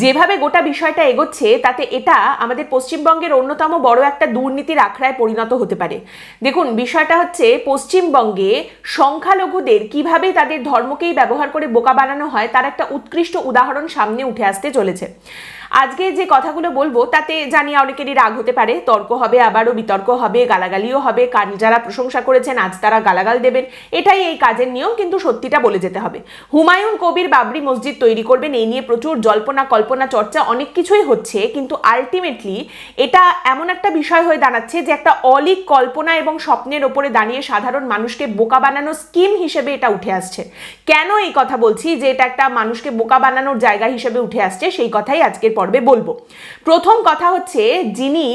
যেভাবে গোটা বিষয়টা এগোচ্ছে, তাতে এটা আমাদের পশ্চিমবঙ্গের অন্যতম বড় একটা দুর্নীতির আখড়ায় পরিণত হতে পারে। দেখুন, বিষয়টা হচ্ছে পশ্চিমবঙ্গে সংখ্যালঘুদের কীভাবে তাদের ধর্মকেই ব্যবহার করে বোকা বানানো হয়, তার একটা উৎকৃষ্ট উদাহরণ সামনে উঠে আসতে চলেছে। আজকে যে কথাগুলো বলব, তাতে জানি অনেকেরই রাগ হতে পারে। তর্ক হবে আবারও, বিতর্ক হবে, গালাগালিও হবে। কার যারা প্রশংসা করেছেন, আজ তারা গালাগাল দেবেন। এটাই এই কাজের নিয়ম, কিন্তু সত্যিটা বলে যেতে হবে। হুমায়ুন কবির বাবরি মসজিদ তৈরি করবেন, এই নিয়ে প্রচুর জল্পনা, কল্পনা, চর্চা, অনেক কিছুই হচ্ছে। কিন্তু আলটিমেটলি এটা এমন একটা বিষয় হয়ে দাঁড়াচ্ছে যে একটা অলিক কল্পনা এবং স্বপ্নের ওপরে দাঁড়িয়ে সাধারণ মানুষকে বোকা বানানো স্কিম হিসেবে এটা উঠে আসছে। কেন এই কথা বলছি? যে এটা একটা মানুষকে বোকা বানানোর জায়গা হিসেবে উঠে আসছে, সেই কথাই আজকের পর্বে বলব। প্রথম কথা হচ্ছে যিনি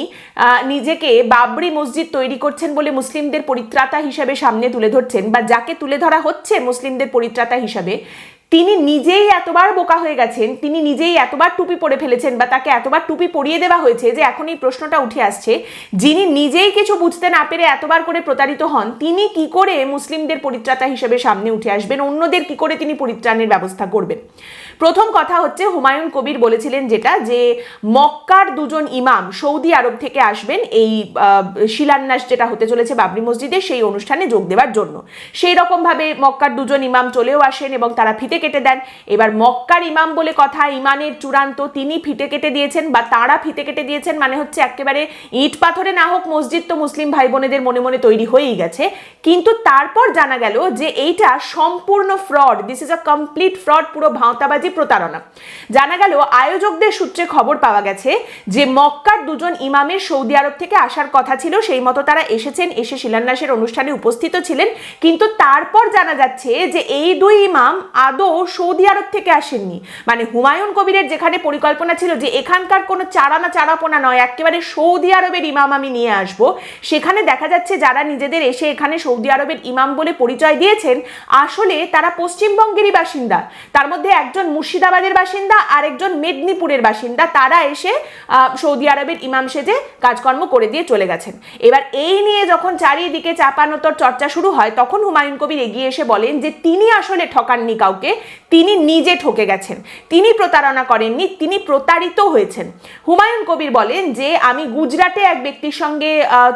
নিজেকে বাবরি মসজিদ তৈরি করছেন বলে মুসলিমদের পরিত্রাতা হিসাবে সামনে তুলে ধরছেন বা যাকে তুলে ধরা হচ্ছে মুসলিমদের পরিত্রাতা হিসাবে, তিনি নিজেই এতবার বোকা হয়ে গেছেন, তিনি নিজেই এতবার টুপি পরে ফেলেছেন বা তাকে এতবার টুপি পরিয়ে দেওয়া হয়েছে যে এখন এই প্রশ্নটা উঠে আসছে, যিনি নিজেই কিছু বুঝতে না পেরে এতবার করে প্রতারিত হন, তিনি কি করে মুসলিমদের পরিত্রাতা হিসেবে সামনে উঠে আসবেন? অন্যদের কি করে তিনি পরিত্রাণের ব্যবস্থা করবেন? প্রথম কথা হচ্ছে হুমায়ুন কবির বলেছিলেন যেটা যে মক্কার দুজন ইমাম সৌদি আরব থেকে আসবেন এই শিলান্যাস যেটা হতে চলেছে বাবরি মসজিদে সেই অনুষ্ঠানে যোগ দেওয়ার জন্য। সেই রকমভাবে মক্কার দুজন ইমাম চলেও আসেন এবং তারা ফিতে কেটে দেন। এবার মক্কার ইমাম বলে কথা ইমানের চূড়ান্ত তিনি ফিতে কেটে দিয়েছেন বা তারা ফিতে কেটে দিয়েছেন মানে হচ্ছে একেবারে ইট পাথরে না হোক মসজিদ তো মুসলিম ভাই বোনেদের মনে মনে তৈরি হয়েই গেছে। কিন্তু তারপর জানা গেল যে এইটা সম্পূর্ণ fraud this is a complete fraud, পুরো ভাঁওতাবাজি প্রতারণা। জানা গেল, আয়োজকদের সূত্রে খবর পাওয়া গেছে যে, মক্কার দুজন ইমামের সৌদি আরব থেকে আসার কথা ছিল, সেই মতো তারা এসেছেন, এসে শিলান্যাসের অনুষ্ঠানে উপস্থিত ছিলেন। কিন্তু তারপর জানা যাচ্ছে যে, এই দুই ইমাম আদৌ সৌদি আরব থেকে আসেননি। মানে হুমায়ুন কবিরের যেখানে পরিকল্পনা ছিল যে, এখানকার কোনো চারানা চারাপোনা নয়, একেবারে সৌদি আরবের ইমাম আমি নিয়ে আসব, সেখানে দেখা যাচ্ছে যারা নিজেদের এসে এখানে সৌদি আরবের ইমাম বলে পরিচয় দিয়েছেন, আসলে তারা পশ্চিমবঙ্গেরই বাসিন্দা। তার মধ্যে একজন মুর্শিদাবাদের বাসিন্দা আর একজন মেদিনীপুরের বাসিন্দা। তারা এসে সৌদি আরবের ইমাম সেজে কাজকর্ম করে দিয়ে চলে গেছেন। এবার এই নিয়ে যখন চারিদিকে চাপানোতর চর্চা শুরু হয়, তখন হুমায়ুন কবির এগিয়ে এসে বলেন যে, তিনি আসলে ঠকাননি কাউকে, তিনি নিজে ঠকে গেছেন। তিনি প্রতারণা করেননি, তিনি প্রতারিত হয়েছেন। হুমায়ুন কবির বলেন যে, আমি গুজরাটে এক ব্যক্তির সঙ্গে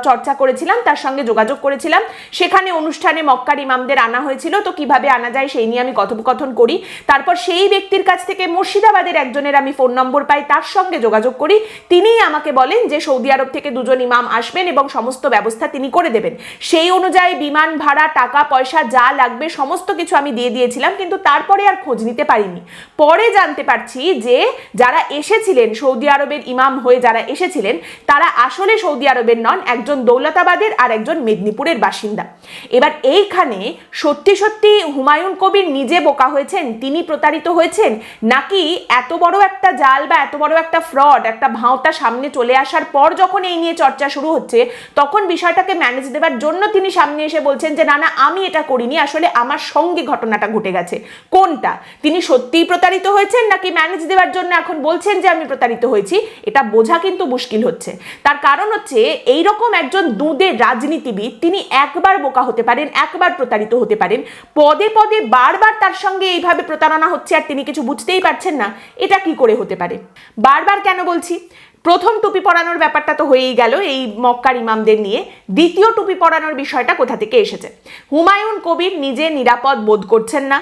চর্চা করেছিলাম, তার সঙ্গে যোগাযোগ করেছিলাম। সেখানে অনুষ্ঠানে মক্কার ইমামদের আনা হয়েছিল, তো কীভাবে আনা যায় সেই নিয়ে আমি কথোপকথন করি। তারপর সেই ব্যক্তির কাছ থেকে মুর্শিদাবাদের একজনের আমি ফোন নম্বর পাই, তার সঙ্গে যোগাযোগ করি। তিনিই আমাকে বলেন যে সৌদি আরব থেকে দুজন ইমাম আসবেন এবং সমস্ত ব্যবস্থা তিনি করে দেবেন। সেই অনুযায়ী বিমান ভাড়া, টাকা, পয়সা যা লাগবে সমস্ত কিছু আমি দিয়ে দিয়েছিলাম, কিন্তু তারপরে আর খোঁজ নিতে পারিনি। পরে জানতে পারছি যে যারা এসেছিলেন, সৌদি আরবের ইমাম হয়ে যারা এসেছিলেন, তারা আসলে সৌদি আরবের নন, একজন দৌলতাবাদের আর একজন মেদিনীপুরের বাসিন্দা। এবার এইখানে সত্যি সত্যি হুমায়ুন কবির নিজে বোকা হয়েছেন, তিনি প্রতারিত হয়েছেন নাকি এত বড় একটা জাল বা এত বড় একটা ফ্রড একটা ভাঁওতা সামনে চলে আসার পর যখন এই নিয়ে চর্চা শুরু হচ্ছে, তখন বিষয়টাকে ম্যানেজ দেওয়ার জন্য তিনি সামনে এসে বলছেন যে, না না, আমি এটা করিনি, আসলে আমার সঙ্গে ঘটনাটা ঘটে গেছে। কোনটা? তিনি সত্যিই প্রতারিত হয়েছেন নাকি ম্যানেজ দেওয়ার জন্য এখন বলছেন যে, আমি প্রতারিত হয়েছি? এটা বোঝা কিন্তু মুশকিল হচ্ছে। তার কারণ হচ্ছে এই রকম একজন দুধের রাজনীতিবিদ, তিনি একবার বোকা হতে পারেন, একবার প্রতারিত হতে পারেন, পদে পদে বারবার তার সঙ্গে এইভাবে প্রতারণা হচ্ছে আর তিনি কিছু বুঝতেই পারছেন না এটা কি করে হতে পারে? বারবার কেন বলছি? প্রথম টুপি পরানোর ব্যাপারটা তো হয়েই গেল এই মক্কার ইমামদের নিয়ে। দ্বিতীয় টুপি পরানোর বিষয়টা কোথা থেকে এসেছে? হুমায়ুন কবির নিজে নিরাপদ বোধ করছেন না।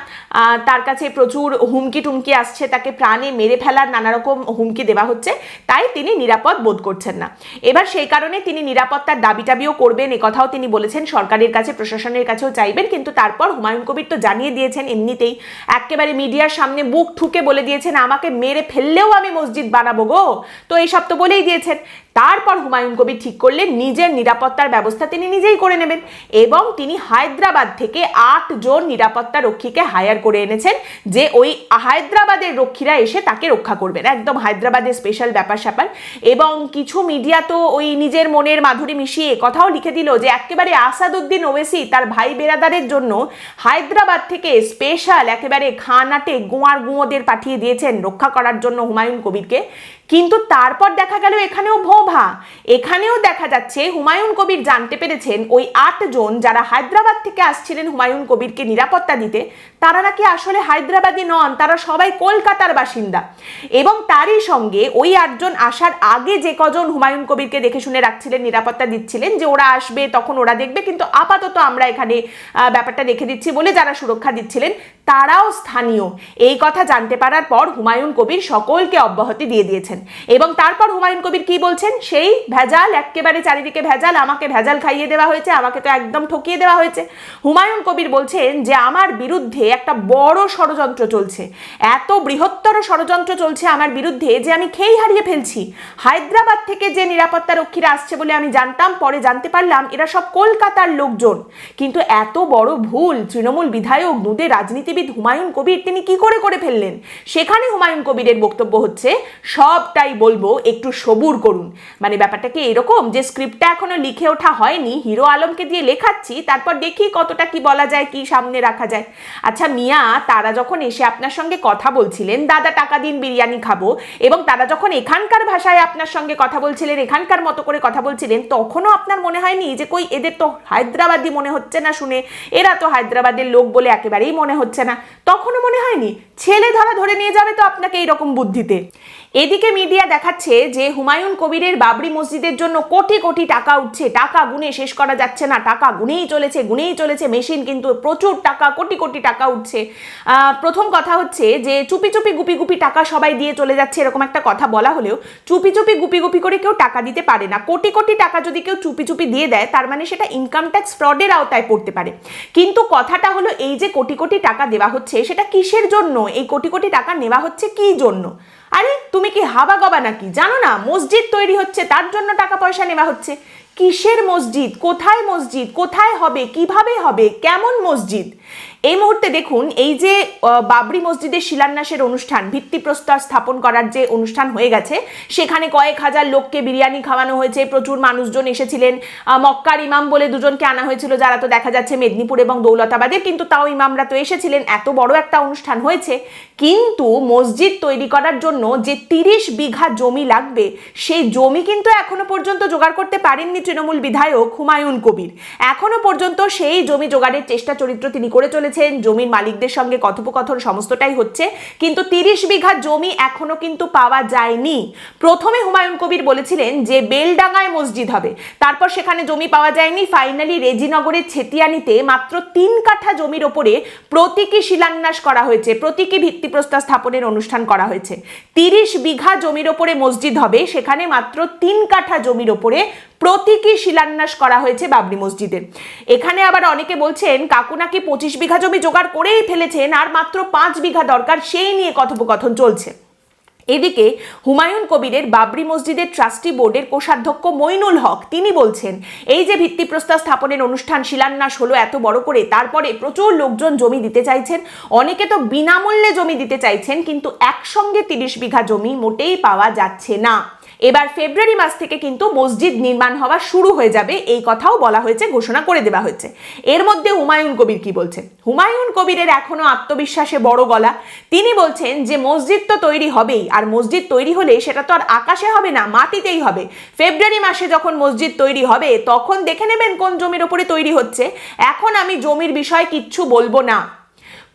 তার কাছে প্রচুর হুমকি টুমকি আসছে, তাকে প্রাণে মেরে ফেলার নানা রকম হুমকি দেওয়া হচ্ছে, তাই তিনি নিরাপদ বোধ করছেন না। এবার সেই কারণে তিনি নিরাপত্তার দাবি টাবিও করবেন কথাও তিনি বলেছেন, সরকারের কাছে, প্রশাসনের কাছেও চাইবেন, কিন্তু তারপর হুমায়ুন কবির তো জানিয়ে দিয়েছেন এমনিতেই। একেবারে মিডিয়ার সামনে বুক ঠুকে বলে দিয়েছেন, আমাকে মেরে ফেললেও আমি মসজিদ বানাবো গো। তো এইসব তো বলেই দিয়েছেন। তারপর হুমায়ুন কবির ঠিক করলেন, নিজের নিরাপত্তার ব্যবস্থা তিনি নিজেই করে নেবেন। এবং তিনি হায়দ্রাবাদ থেকে আট জন নিরাপত্তা রক্ষীকে হায়ার করে এনেছেন, যে ওই হায়দ্রাবাদের রক্ষীরা এসে তাকে রক্ষা করবেন। একদম হায়দ্রাবাদের স্পেশাল ব্যাপার স্যাপার। এবং কিছু মিডিয়া তো ওই নিজের মনের মাধুরী মিশিয়ে কথাও লিখে দিল যে, একেবারে আসাদুদ্দিন ওয়েসি তার ভাই বেরাদারের জন্য হায়দ্রাবাদ থেকে স্পেশাল একেবারে খানাটে গোয়ার গুঁয়োদের পাঠিয়ে দিয়েছেন রক্ষা করার জন্য হুমায়ুন কবিরকে। কিন্তু তারপর দেখা গেল এখানেও ভোভা এখানেও দেখা যাচ্ছে হুমায়ুন কবির জানতে পেরেছেন ওই আটজন যারা হায়দ্রাবাদ থেকে আসছিলেন হুমায়ুন কবিরকে নিরাপত্তা দিতে তারা নাকি আসলে হায়দ্রাবাদী নন, তারা সবাই কলকাতার বাসিন্দা। এবং তারই সঙ্গে ওই আটজন আসার আগে যে কজন হুমায়ুন কবিরকে দেখে শুনে রাখছিলেন, নিরাপত্তা দিচ্ছিলেন যে ওরা আসবে, তখন ওরা দেখবে, কিন্তু আপাতত আমরা এখানে ব্যাপারটা রেখে দিচ্ছি বলে যারা সুরক্ষা দিচ্ছিলেন, তারাও স্থানীয়। এই কথা জানতে পারার পর হুমায়ুন কবির সকলকে অব্যাহতি দিয়ে দিয়েছেন। এবং তারপর হুমায়ুন কবির কি বলছেন? সেই ভেজাল একেবারে চারিদিকে ভেজাল, আমাকে ভেজাল খাইয়ে দেওয়া হয়েছে, আমাকে তো একদম ঠকিয়ে দেওয়া হয়েছে। হুমায়ুন কবির বলছেন যে, আমার বিরুদ্ধে একটা বড় ষড়যন্ত্র চলছে। এত বৃহত্তর ষড়যন্ত্র চলছে আমার বিরুদ্ধে যে আমি খেই হারিয়ে ফেলছি। হায়দ্রাবাদ থেকে যে নিরাপত্তা রক্ষীরা আসছে বলে আমি জানতাম, পরে জানতে পারলাম এরা সব কলকাতার লোকজন। কিন্তু এত বড় ভুল, তৃণমূল বিধায়ক দুদে রাজনীতিবিদ হুমায়ুন কবির, তিনি কি করে করে ফেললেন? সেখানে হুমায়ুন কবিরের বক্তব্য হচ্ছে, সবটাই বলব একটু সবুর করুন। মানে ব্যাপারটা কি এরকম যে স্ক্রিপ্টটা এখনও লিখে ওঠা হয়নি, হিরো আলমকে দিয়ে লেখাচ্ছি, তারপর দেখি কতটা কি বলা যায়, কি সামনে রাখা যায়। আচ্ছা মিয়া, তারা যখন এসে আপনার সঙ্গে কথা বলছিলেন, দাদা, টাকা দিন, বিরিয়ানি খাব, এবং তারা যখন এখানকার ভাষায় আপনার সঙ্গে কথা বলছিলেন, এখানকার মতো করে কথা বলছিলেন, তখনও আপনার মনে হয়নি যে, কই, এদের তো হায়দ্রাবাদি মনে হচ্ছে না শুনে, এরা তো হায়দ্রাবাদের লোক বলে একেবারেই মনে হচ্ছে না। তখনও মনে হয়নি? ছেলে ধরা ধরে নিয়ে যাবে তো আপনাকে এইরকম বুদ্ধিতে। এদিকে মিডিয়া দেখাচ্ছে যে হুমায়ুন কবিরের বাবরি মসজিদের জন্য কোটি কোটি টাকা উঠছে। টাকা গুনে শেষ করা যাচ্ছে না। টাকা গুনেই চলেছে গুনেই চলেছে মেশিন, কিন্তু প্রচুর টাকা, কোটি কোটি টাকা উঠছে। প্রথম কথা হচ্ছে যে চুপি চুপি গুপি গুপি টাকা সবাই দিয়ে চলে যাচ্ছে এরকম একটা কথা বলা হলেও চুপি চুপি গুপি গুপি করে কেউ টাকা দিতে পারে না। কোটি কোটি টাকা যদি কেউ চুপি চুপি দিয়ে দেয়, তার মানে সেটা ইনকাম ট্যাক্স ফ্রডের আওতায় পড়তে পারে। কিন্তু কথাটা হলো এই যে কোটি কোটি টাকা দেওয়া হচ্ছে, সেটা কিসের জন্য? এই কোটি কোটি টাকা নেওয়া হচ্ছে কি জন্য? আরে, তুমি কি হাবা গবা নাকি? জানো না, মসজিদ তৈরি হচ্ছে, তার জন্য টাকা পয়সা নেওয়া হচ্ছে। কিসের মসজিদ? কোথায় মসজিদ? কোথায় হবে? কীভাবে হবে? কেমন মসজিদ? এই মুহূর্তে দেখুন, এই যে বাবরি মসজিদের শিলান্যাসের অনুষ্ঠান, ভিত্তিপ্রস্তর স্থাপন করার যে অনুষ্ঠান হয়ে গেছে, সেখানে কয়েক হাজার লোককে বিরিয়ানি খাওয়ানো হয়েছে, প্রচুর মানুষজন এসেছিলেন। মক্কার ইমাম বলে দুজনকে আনা হয়েছিল, যারা তো দেখা যাচ্ছে মেদিনীপুর এবং দৌলতাবাদের, কিন্তু তাও ইমামরা তো এসেছিলেন। এত বড় একটা অনুষ্ঠান হয়েছে। কিন্তু মসজিদ তৈরি করার জন্য যে তিরিশ বিঘা জমি লাগবে, সেই জমি কিন্তু এখনও পর্যন্ত জোগাড় করতে পারেননি তৃণমূল বিধায়ক হুমায়ুন কবির। এখনও পর্যন্ত সেই জমি জোগাড়ের চেষ্টা চরিত্র তিনি করে চলেছেন। জমির মালিকদের সঙ্গে কথোপকথন সমস্তটাই হচ্ছে। কিন্তু তিরিশ বিঘা জমি এখনও কিন্তু পাওয়া যায়নি। প্রথমে হুমায়ুন কবির বলেছিলেন যে বেলডাঙ্গায় মসজিদ হবে। তারপর সেখানে জমি পাওয়া যায়নি। ফাইনালি রেজিনগরের ছেতিয়ানিতে মাত্র তিন কাঠা জমির ওপরে প্রতীকী শিলান্যাস করা হয়েছে। প্রতীকী ভিত্তিপ্রস্তর স্থাপনের অনুষ্ঠান করা হয়েছে। তিরিশ বিঘা জমির ওপরে মসজিদ হবে। সেখানে মাত্র তিন কাঠা জমির ওপরে প্রতীকী শিলান্যাস করা হয়েছে বাবরি মসজিদের এখানে আবার অনেকে বলছেন, কাকু নাকি পঁচিশ বিঘা জমি জোগাড় করেই ফেলেছেন আর মাত্র পাঁচ বিঘা দরকার, সেই নিয়ে কথোপকথন চলছে। এদিকে হুমায়ুন কবিরের বাবরি মসজিদের ট্রাস্টি বোর্ডের কোষাধ্যক্ষ মইনুল হক, তিনি বলছেন, এই যে ভিত্তিপ্রস্তর স্থাপনের অনুষ্ঠান, শিলান্যাস হলো এত বড় করে, তারপরে প্রচুর লোকজন জমি দিতে চাইছেন, অনেকে তো বিনামূল্যে জমি দিতে চাইছেন, কিন্তু একসঙ্গে তিরিশ বিঘা জমি মোটেই পাওয়া যাচ্ছে না। এবার ফেব্রুয়ারি মাস থেকে কিন্তু মসজিদ নির্মাণ হওয়া শুরু হয়ে যাবে, এই কথাও বলা হয়েছে, ঘোষণা করে দেওয়া হয়েছে। এর মধ্যে হুমায়ুন কবির কি বলছেন? হুমায়ুন কবিরের এখনও আত্মবিশ্বাসে বড় গলা। তিনি বলছেন যে, মসজিদ তো তৈরি হবেই, আর মসজিদ তৈরি হলে সেটা তো আর আকাশে হবে না, মাটিতেই হবে। ফেব্রুয়ারি মাসে যখন মসজিদ তৈরি হবে, তখন দেখে নেবেন কোন জমির ওপরে তৈরি হচ্ছে। এখন আমি জমির বিষয়ে কিচ্ছু বলব না।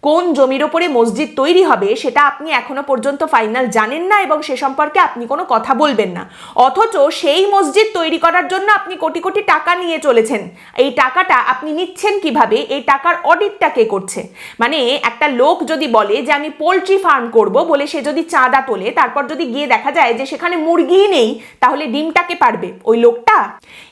কোন জমির ওপরে মসজিদ তৈরি হবে সেটা আপনি এখনও পর্যন্ত ফাইনাল জানেন না এবং সে সম্পর্কে আপনি কোনো কথা বলবেন না। অথচ সেই মসজিদ তৈরি করার জন্য আপনি কোটি কোটি টাকা নিয়ে চলেছেন। এই টাকাটা আপনি নিচ্ছেন কীভাবে? এই টাকার অডিটটা কে করছে? মানে একটা লোক যদি বলে যে আমি পোলট্রি ফার্ম করব বলে সে যদি চাঁদা তোলে, তারপর যদি গিয়ে দেখা যায় যে সেখানে মুরগিই নেই, তাহলে ডিমটাকে পারবে? ওই লোকটা?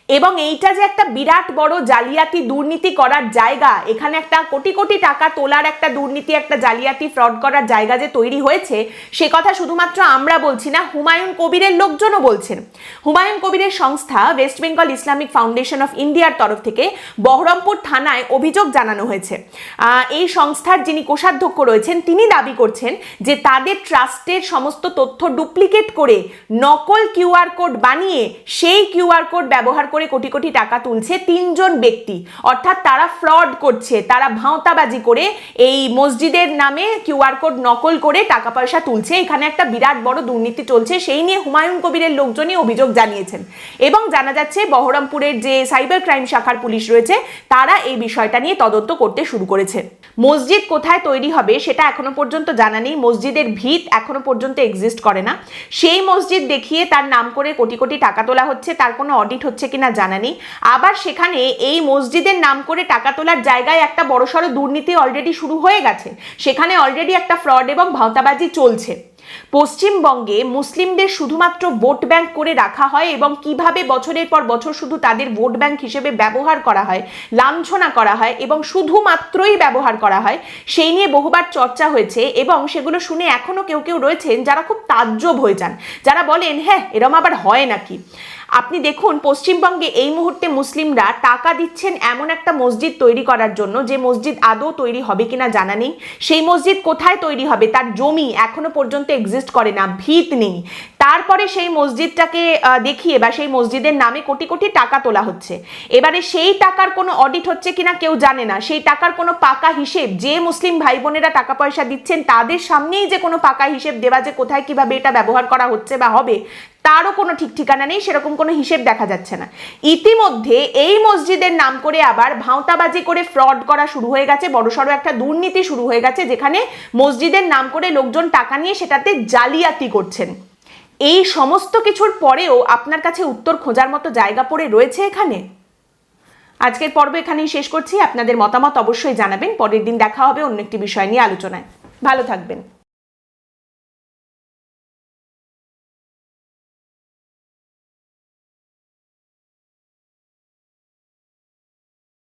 এবং এইটা যে একটা বিরাট বড় জালিয়াতি দুর্নীতি করার জায়গা, এখানে একটা কোটি কোটি টাকা তোলার একটা দুর্নীতি, একটা জালিয়াতি, ফ্রড করার জায়গা যে তৈরি হয়েছে, সে কথা শুধুমাত্র আমরা বলছি না, হুমায়ুন কবিরের লোকজনও বলছেন। হুমায়ুন কবিরের সংস্থা West Bengal Islamic Foundation of ইন্ডিয়ার তরফ থেকে বহরমপুর থানায় অভিযোগ জানানো হয়েছে। এই সংস্থার যিনি কোষাধ্যক্ষ রয়েছেন, তিনি দাবি করছেন যে তাদের ট্রাস্টের সমস্ত তথ্য ডুপ্লিকেট করে নকল কিউআর কোড বানিয়ে সেই কিউআর কোড ব্যবহার করে কোটি কোটি টাকা তুলছে তিনজন ব্যক্তি। অর্থাৎ তারা ফ্রড করছে, তারা ভাঁওতাবাজি করে এই মসজিদের নামে কিউআর কোড নকল করে টাকা পয়সা তুলছে। এখানে একটা বিরাট বড় দুর্নীতি চলছে, সেই নিয়ে হুমায়ুন কবিরের লোকজনই অভিযোগ জানিয়েছেন। এবং জানা যাচ্ছে বহরমপুরের যে সাইবার ক্রাইম শাখার পুলিশ রয়েছে, তারা এই বিষয়টা নিয়ে তদন্ত করতে শুরু করেছে। মসজিদ কোথায় তৈরি হবে সেটা এখনও পর্যন্ত জানা নেই। মসজিদের ভিত এখনও পর্যন্ত এক্সিস্ট করে না। সেই মসজিদ দেখিয়ে তার নাম করে কোটি কোটি টাকা তোলা হচ্ছে, তার কোনো অডিট হচ্ছে কিনা জানা নেই আবার সেখানে এই মসজিদের নাম করে টাকা তোলার জায়গায় একটা বড়সড় দুর্নীতি অলরেডি শুরু হয়ে গেছে। সেখানে অলরেডি একটা ফ্রড এবং ভাওতাবাজি চলছে। পশ্চিমবঙ্গে মুসলিমদের শুধুমাত্র ভোট ব্যাংক করে রাখা হয় এবং কীভাবে বছরের পর বছর শুধু তাদের ভোট ব্যাংক হিসেবে ব্যবহার করা হয়, লাঞ্ছনা করা হয় এবং শুধুমাত্রই ব্যবহার করা হয়, সেই নিয়ে বহুবার চর্চা হয়েছে এবং সেগুলো শুনে এখনও কেউ কেউ রয়েছেন যারা খুব তাজ্জব হয়ে যান। যারা বলেন হ্যাঁ এরম আবার হয় নাকি? আপনি দেখুন, পশ্চিমবঙ্গে এই মুহূর্তে মুসলিমরা টাকা দিচ্ছেন এমন একটা মসজিদ তৈরি করার জন্য, যে মসজিদ আদৌ তৈরি হবে কিনা জানা নেই। সেই মসজিদ কোথায় তৈরি হবে, তার জমি এখনও পর্যন্ত এক্সিস্ট করে না, ভিত নেই। তারপরে সেই মসজিদটাকে দেখিয়ে বা সেই মসজিদের নামে কোটি কোটি টাকা তোলা হচ্ছে। এবারে সেই টাকার কোনো অডিট হচ্ছে কিনা কেউ জানে না। সেই টাকার কোনো পাকা হিসেব, যে মুসলিম ভাই বোনেরা টাকা পয়সা দিচ্ছেন, তাদের সামনেই যে কোনো পাকা হিসেব দেওয়া যে কোথায় কীভাবে এটা ব্যবহার করা হচ্ছে বা হবে তারও কোনো ঠিক ঠিকানা নেই, সেরকম কোনো হিসেব দেখা যাচ্ছে না। ইতিমধ্যে এই মসজিদের নাম করে আবার ভাঁওতাবাজি করে ফ্রড করা শুরু হয়ে গেছে বড়সড় একটা দুর্নীতি শুরু হয়ে গেছে, যেখানে মসজিদের নাম করে লোকজন টাকা নিয়ে সেটাতে জালিয়াতি করছেন। এই সমস্ত কিছুর পরেও আপনার কাছে উত্তর খোঁজার মতো জায়গা পড়ে রয়েছে এখানে? আজকের পর্ব এখানেই শেষ করছি, আপনাদের মতামত অবশ্যই জানাবেন, পরের দিন দেখা হবে অন্য একটি বিষয় নিয়ে আলোচনায়। ভালো থাকবেন।